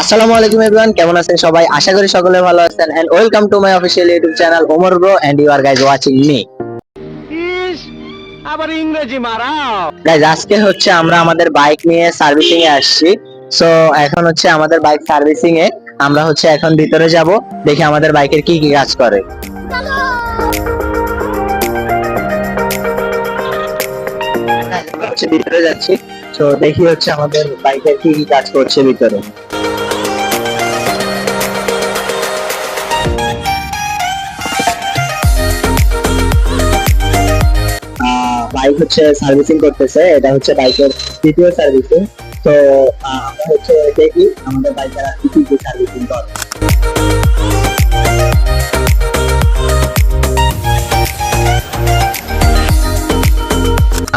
আসসালামু আলাইকুম এভরিওয়ান কেমন আছেন সবাই? আশা করি সকলে ভালো আছেন। And welcome to my official YouTube channel Omar bro and you are guys watching me ইস আবার ইংরেজি মারাও। গাইজ আজকে হচ্ছে আমরা আমাদের বাইক নিয়ে সার্ভিসিং এ আসছি। সো এখন হচ্ছে আমাদের বাইক সার্ভিসিং এ আমরা হচ্ছে এখন ভিতরে যাব দেখি আমাদের বাইকের কি কি কাজ করে। হচ্ছে ভিতরে যাচ্ছি। তো দেখি হচ্ছে আমাদের বাইকের কি কি কাজ করছে ভিতরে। হচ্ছে সার্ভিসিং করতেছে, এটা হচ্ছে বাইকের দ্বিতীয় সার্ভিসিং তো আমরা হচ্ছে দেখি আমাদের বাইকের কি কি সার্ভিসিং করে।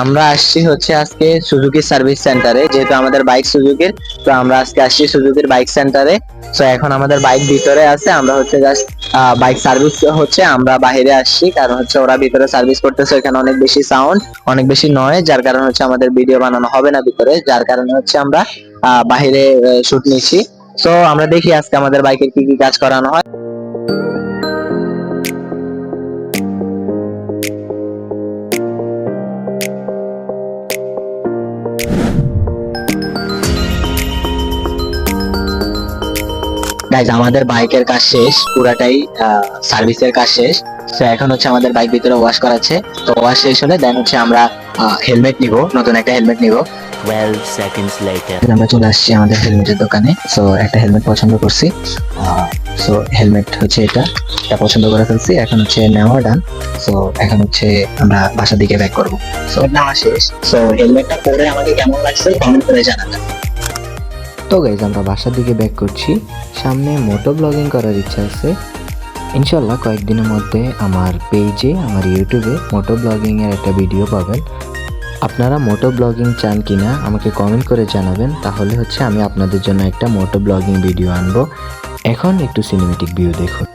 আমরা আসছি হচ্ছে আজকে সুজুকি সার্ভিস সেন্টারে যেহেতু আমাদের বাইক সুজুকির তো আমরা আজকে আসছি সুজুকির বাইক সেন্টারে তো এখন আমাদের বাইক ভিতরে আছে, আমরা হচ্ছে জাস্ট বাইক সার্ভিস হচ্ছে, আমরা বাইরে আসছি, কারণ হচ্ছে ওরা ভিতরে সার্ভিস করতেছে এখানে অনেক বেশি সাউন্ড অনেক বেশি নয় যার কারণে হচ্ছে আমাদের ভিডিও বানানো হবে না ভিতরে, যার কারণে হচ্ছে আমরা বাইরে শুট নিচ্ছি। তো আমরা দেখি আজকে আমাদের বাইকের কি কি কাজ করানো হয়। গাইজ আমাদের বাইকের কাজ শেষ পুরাটাই সার্ভিসের কাজ শেষ। তো এখন হচ্ছে আমাদের বাইক ভিতরে ওয়াশ করাচ্ছে তো ওয়াশ শেষ হলে দেন হচ্ছে আমরা হেলমেট নিব নতুন একটা হেলমেট নিব। 12 seconds later. আমরা চলে আসছি আমাদের হেলমেটের দোকানে। সো একটা হেলমেট পছন্দ করছি। সো হেলমেট হচ্ছে এটা। এটা পছন্দ করে ফেলছি। এখন হচ্ছে নেওয়া ডান সো এখন হচ্ছে আমরা বাসার দিকে ব্যাক করব। সো নেওয়া শেষ। সো হেলমেটটা পরে আমাকে কেমন লাগছে? কমেন্ট করে জানাবেন। তো গাইজ আমরা বাসার দিকে ব্যাক করছি। সামনে মোটো ব্লগিং করার ইচ্ছা আছে। ইনশাল্লাহ কয়েকদিনের মধ্যে আমার পেজে আমার ইউটিউবে মোটো ব্লগিংয়ের একটা ভিডিও পাবেন। আপনারা মোটো ব্লগিং চান কি না আমাকে কমেন্ট করে জানাবেন। তাহলে হচ্ছে আমি আপনাদের জন্য একটা মোটো ব্লগিং ভিডিও আনব। এখন একটু সিনেমেটিক ভিউ দেখুন।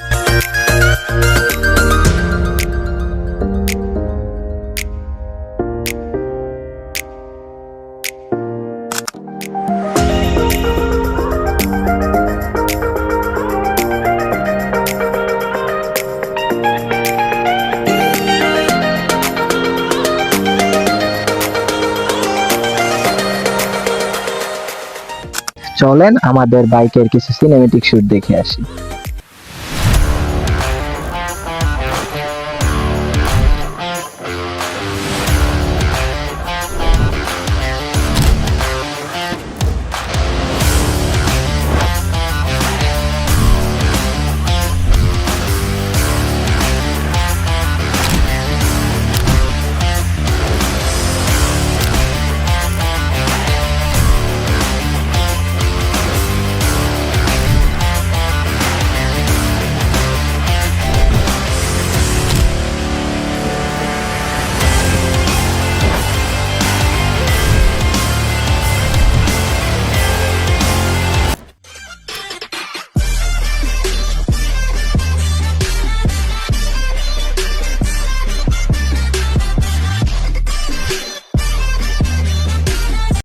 চলেন আমাদের বাইকের কিছু সিনেমেটিক শুট দেখে আসি।